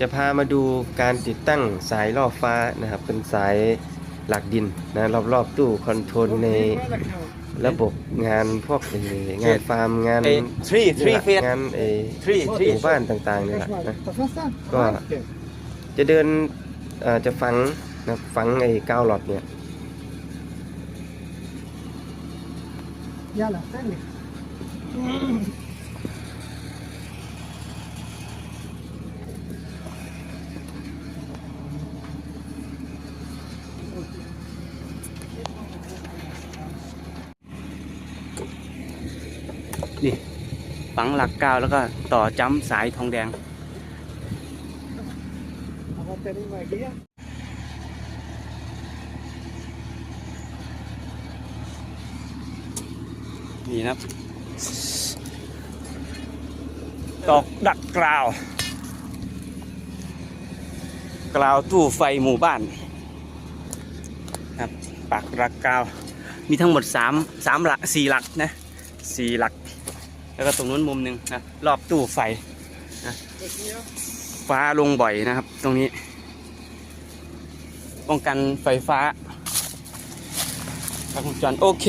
จะพามาดูการติดตั้งสายล่อฟ้านะครับ เป็นสายหลักดินนะรอบๆตู้คอนโทรลในระบบงานพวกเอ่องานฟาร์มงานเอ้ three three feet งานเออ three ห three มู่บ้านต่างๆนี่แหละนะก็จะเดินเอ่อจะฝังนะฝังไอ้กาวหลอดเนี่ยยาละแป้งนี่ นี่ฝังหลักกาวแล้วก็ต่อจ้ำสายทองแดง นี่นะตอกดักกราว กราวตู้ไฟหมู่บ้านครับปักหลักกราว มีทั้งหมด3 3หลัก4หลักนะ4หลัก แล้วก็ตรงนู้นมุมหนึ่งนะรอบตู้ไฟนะฟ้าลงบ่อยนะครับ ตรงนี้ ป้องกันไฟฟ้าครับวงจรโอเค